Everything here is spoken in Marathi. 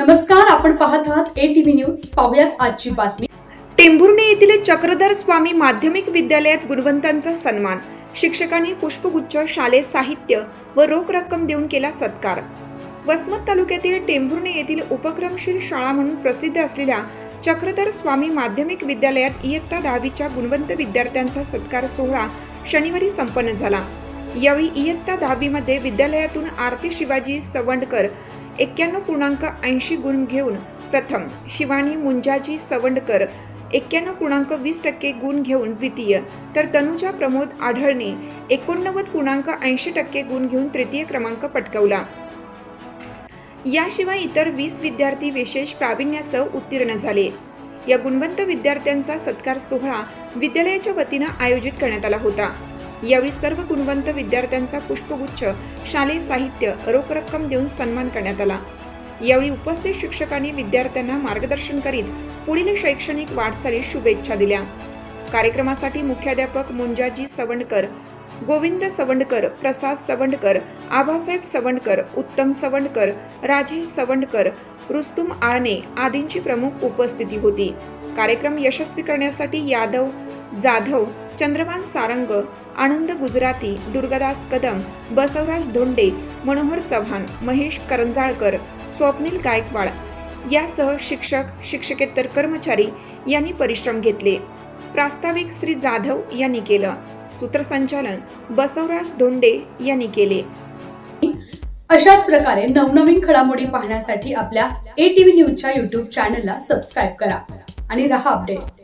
नमस्कार आपण पाहत आहात ए टीव्ही न्यूज पाहुयात आजची बातमी. टेंभुर्णी येथील चक्रधर स्वामी माध्यमिक विद्यालयात गुणवंतांचा सन्मान. शिक्षकांनी पुष्पगुच्छ शालेय साहित्य व रोख रक्कम देऊन केला सत्कार. वसमत तालुक्यातील टेंभुर्णी येथील उपक्रमशील शाळा म्हणून प्रसिद्ध असलेल्या चक्रधर स्वामी माध्यमिक विद्यालयात इयत्ता दहावीच्या गुणवंत विद्यार्थ्यांचा सत्कार सोहळा शनिवारी संपन्न झाला. यावेळी इयत्ता दहावीमध्ये विद्यालयातून आरती शिवाजी सवंडकर एक्क्याण्णव पूर्णांक ऐंशी गुण घेऊन प्रथम शिवानी मुंजाजी सवंडकर एक्क्याण्णव पूर्णांक वीस टक्के गुण घेऊन द्वितीय तर तनुजा प्रमोद आढळणे एकोणनव्वद पूर्णांक ऐंशी टक्के गुण घेऊन तृतीय क्रमांक पटकवला. याशिवाय इतर वीस विद्यार्थी विशेष प्रावीण्यासह उत्तीर्ण झाले. या गुणवंत विद्यार्थ्यांचा सत्कार सोहळा विद्यालयाच्या वतीनं आयोजित करण्यात आला होता. यावेळी सर्व गुणवंत विद्यार्थ्यांचा पुष्पगुच्छ शालेय साहित्य रोख रक्कम देऊन सन्मान करण्यात आला. यावेळी उपस्थित शिक्षकांनी विद्यार्थ्यांना मार्गदर्शन करीत पुढील शैक्षणिक वाटचालीस शुभेच्छा दिल्या. कार्यक्रमासाठी मुख्याध्यापक मुंजाजी सवंडकर गोविंद सवंडकर प्रसाद सवंडकर आबासाहेब सवंडकर उत्तम सवंडकर राजेश सवंडकर रुस्तुम आळणे आदींची प्रमुख उपस्थिती होती. कार्यक्रम यशस्वी करण्यासाठी यादव जाधव चंद्रमान सारंग आनंद गुजराती दुर्गादास कदम बसवराज धोंडे मनोहर चव्हाण महेश करंजाळकर स्वप्नील गायकवाड यासह शिक्षक शिक्षकेतर कर्मचारी यांनी परिश्रम घेतले. प्रास्ताविक श्री जाधव यांनी केलं. सूत्रसंचालन बसवराज धोंडे यांनी केले. अशाच प्रकारे नवनवीन घडामोडी पाहण्यासाठी आपल्या ए टीव्ही न्यूजच्या युट्यूब चॅनलला सबस्क्राईब करा आणि रहा अपडेट